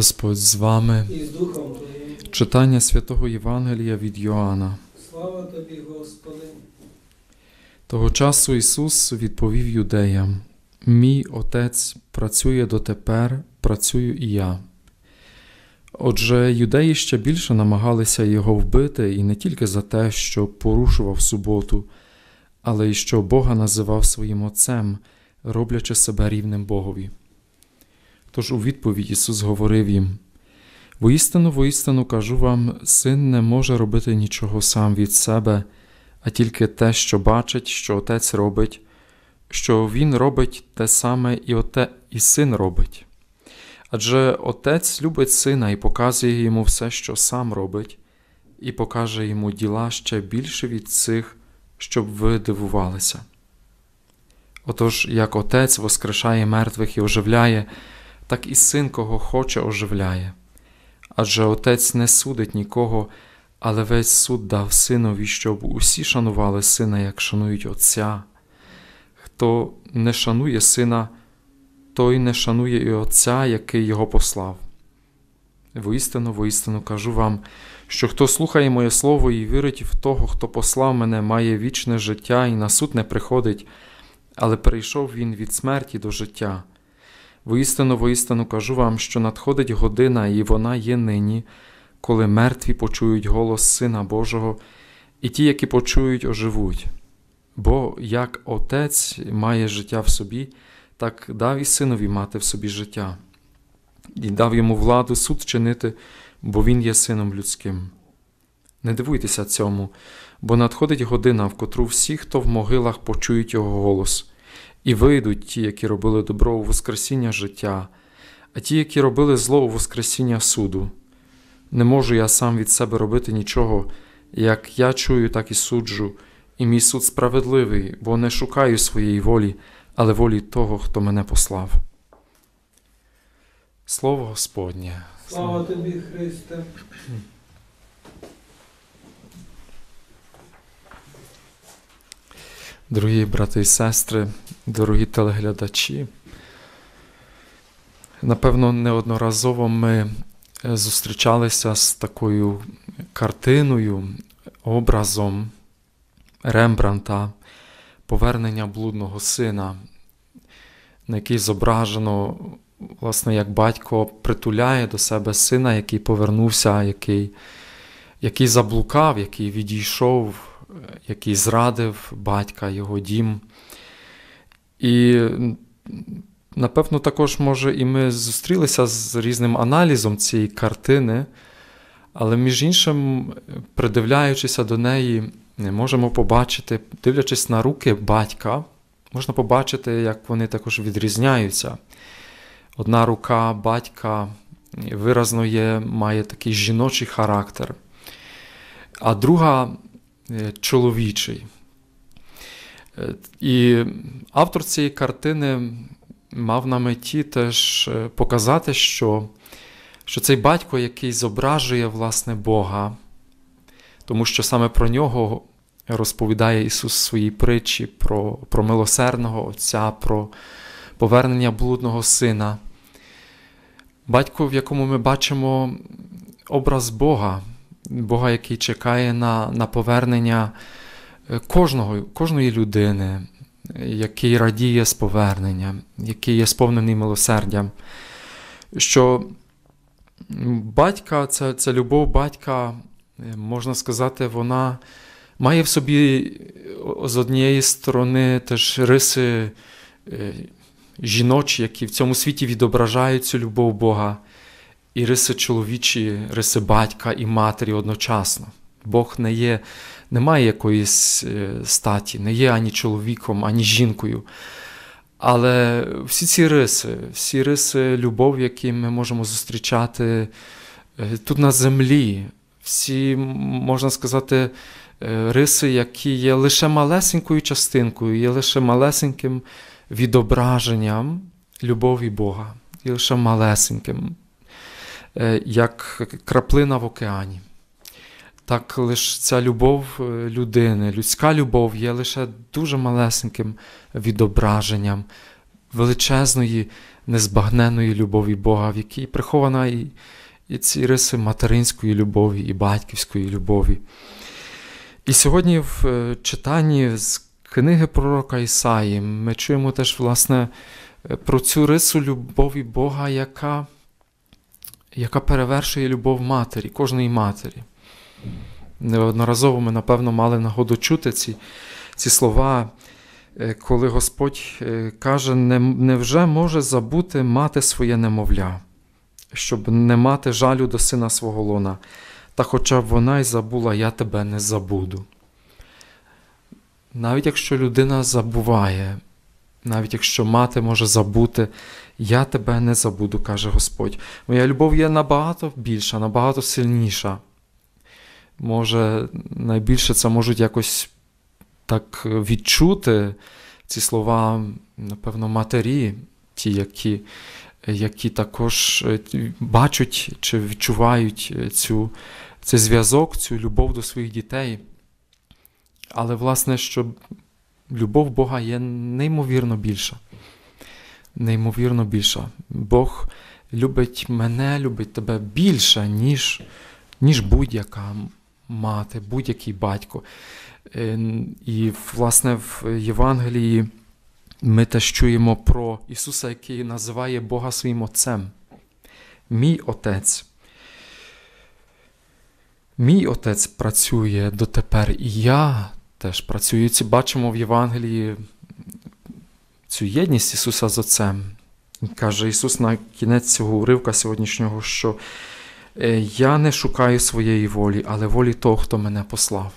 Господь з вами. і з Духом Твоїм. Читання святого Євангелія від Йоанна. Слава Тобі, Господи. Того часу Ісус відповів юдеям: Мій Отець працює дотепер, працюю і я. Отже, юдеї ще більше намагалися його вбити і не тільки за те, що порушував суботу, але й що Бога називав своїм Отцем, роблячи себе рівним Богові. Тож у відповідь Ісус говорив їм: Воістину, воістину кажу вам, син не може робити нічого сам від себе, а тільки те, що бачить, що отець робить, що він робить те саме і, оте, і син робить. Адже отець любить сина і показує йому все, що сам робить, і покаже йому діла ще більше від цих, щоб ви дивувалися. Отож, як отець воскрешає мертвих і оживляє, так і син, кого хоче, оживляє. Адже отець не судить нікого, але весь суд дав синові, щоб усі шанували сина, як шанують Отця. Хто не шанує сина, той не шанує і Отця, який його послав. Воістину, воістину кажу вам, що хто слухає моє слово і вірить в того, хто послав мене, має вічне життя і на суд не приходить, але перейшов він від смерті до життя. Воістину, воістину кажу вам, що надходить година, і вона є нині, коли мертві почують голос Сина Божого, і ті, які почують, оживуть. Бо як Отець має життя в собі, так дав і синові мати в собі життя, і дав йому владу суд чинити, бо він є сином людським. Не дивуйтеся цьому, бо надходить година, в котру всі, хто в могилах почують його голос. І вийдуть ті, які робили добро у Воскресіння життя, а ті, які робили зло у Воскресіння суду. Не можу я сам від себе робити нічого, як я чую, так і суджу, і мій суд справедливий, бо не шукаю своєї волі, але волі того, хто мене послав. Слово Господнє. Слава Тобі, Христе. Дорогі брати і сестри, дорогі телеглядачі, напевно, неодноразово ми зустрічалися з такою картиною, образом Рембранта, повернення блудного сина, на який зображено, власне, як батько притуляє до себе сина, який повернувся, який, який заблукав, який відійшов який зрадив батька, його дім. І, напевно, також, може, і ми зустрілися з різним аналізом цієї картини, але, між іншим, придивляючися до неї, можемо побачити, дивлячись на руки батька, можна побачити, як вони також відрізняються. Одна рука батька виразно є, має такий жіночий характер, а друга чоловічий. І автор цієї картини мав на меті теж показати, що що цей батько, який зображує власне Бога, тому що саме про нього розповідає Ісус в своїй притчі про, про милосердного Отця, про повернення блудного сина. Батько, в якому ми бачимо образ Бога. Бога, який чекає на на повернення кожного, кожної людини, який радіє з повернення, який є сповнений милосердям. Що батька, ця, ця любов батька, можна сказати, вона має в собі з однієї сторони теж риси жіночі, які в цьому світі відображають цю любов Бога і риси чоловічі, риси батька і матері одночасно. Бог не є, не має якоїсь статі, не є ані чоловіком, ані жінкою. Але всі ці риси, всі риси любов, які ми можемо зустрічати тут на землі, всі, можна сказати, риси, які є лише малесенькою частинкою, є лише малесеньким відображенням любові Бога, і лише малесеньким як краплина в океані. Так лише ця любов людини, людська любов є лише дуже малесеньким відображенням величезної, незбагненної любові Бога, в якій прихована і, і ці риси материнської любові, і батьківської любові. І сьогодні в е, читанні з книги пророка Ісаї ми чуємо теж, власне, е, про цю рису любові Бога, яка яка перевершує любов матері, кожної матері. Неодноразово ми, напевно, мали нагоду чути ці ці слова, е, коли Господь е, каже, невже може забути мати своє немовля, щоб не мати жалю до сина свого лона, та хоча б вона й забула, я тебе не забуду. Навіть якщо людина забуває, навіть якщо мати може забути, я тебе не забуду, каже Господь. Моя любов є набагато більша, набагато сильніша. Може, найбільше це можуть якось так відчути ці слова, напевно, матері, ті, які які також е, бачать чи відчувають цю, цей зв'язок, цю любов до своїх дітей. Але, власне, що любов Бога є неймовірно більша. Неймовірно більша. Бог любить мене, любить тебе більше, ніж, ніж будь-яка мати, будь-який батько. Е, і, власне, в Євангелії ми теж чуємо про Ісуса, який називає Бога своїм Отцем. Мій Отець. Мій Отець працює дотепер, і я теж працюю. Ці бачимо в Євангелії цю єдність Ісуса з Отцем. Каже Ісус на кінець цього уривка сьогоднішнього, що «Е, я не шукаю своєї волі, але волі того, хто мене послав.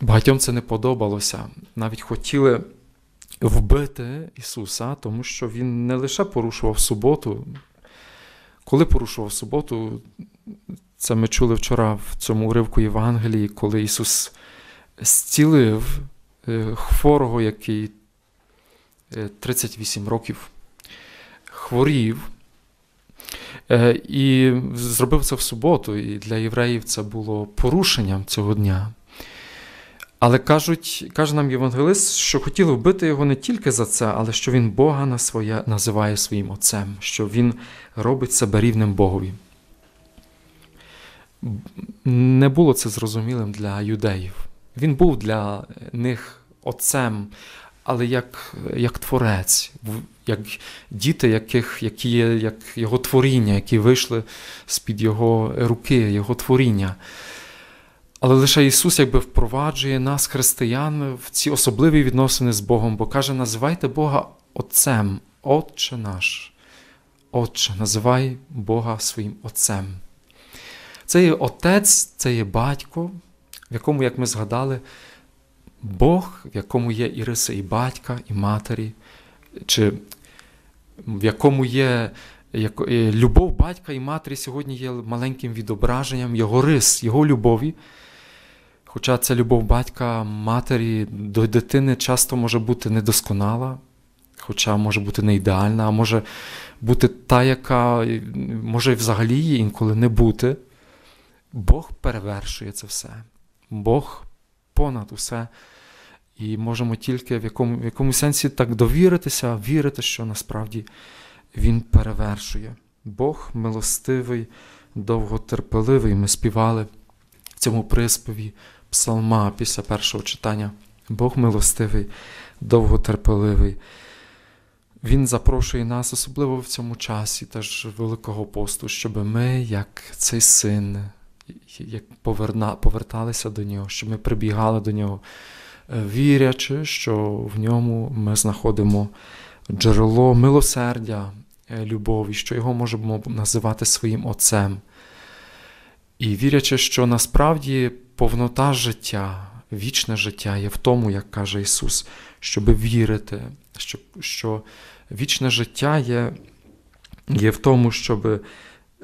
Багатьом це не подобалося. Навіть хотіли вбити Ісуса, тому що Він не лише порушував суботу. Коли порушував суботу, це ми чули вчора в цьому уривку Євангелії, коли Ісус зцілив е, хворого, який 38 е, років хворів. Е, і зробив це в суботу, і для євреїв це було порушенням цього дня. Але кажуть, каже нам Євангелист, що хотіли вбити його не тільки за це, але що він Бога на своє, називає своїм Отцем, що Він робить себе рівним Богові. Не було це зрозумілим для юдеїв. Він був для них Отцем, але як як творець, як діти, яких, які є як його творіння, які вийшли з-під його руки, його творіння. Але лише Ісус якби впроваджує нас, християн, в ці особливі відносини з Богом, бо каже: називайте Бога Отцем, Отче наш. Отче, називай Бога своїм Отцем. Це є Отець, це є батько, в якому, як ми згадали, Бог, в якому є і риси і батька, і матері, чи в якому є любов батька і матері сьогодні є маленьким відображенням його рис, його любові. Хоча ця любов батька, матері до дитини часто може бути недосконала, хоча може бути не ідеальна, а може бути та, яка може взагалі її інколи не бути. Бог перевершує це все. Бог понад усе. І можемо тільки в якому, в якому сенсі так довіритися, вірити, що насправді Він перевершує. Бог милостивий, довготерпеливий. Ми співали в цьому приспіві псалма після першого читання. Бог милостивий, довготерпеливий. Він запрошує нас, особливо в цьому часі теж Великого посту, щоб ми, як цей син, як поверна, поверталися до нього, щоб ми прибігали до нього, вірячи, що в ньому ми знаходимо джерело милосердя, е, любові, що його можемо називати своїм Отцем. І вірячи, що насправді повнота життя, вічне життя є в тому, як каже Ісус, щоб вірити, що що вічне життя є, є в тому, щоб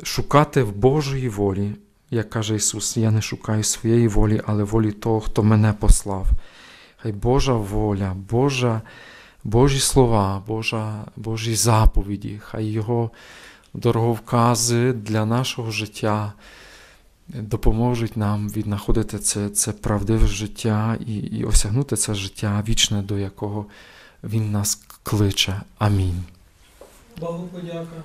шукати в Божої волі, як каже Ісус, я не шукаю своєї волі, але волі того, хто мене послав. Хай Божа воля, Божа, Божі слова, Божа, Божі заповіді, хай Його дороговкази для нашого життя допоможуть нам віднаходити це це правдиве життя і і осягнути це життя вічне, до якого Він нас кличе. Амінь. Богу подяка.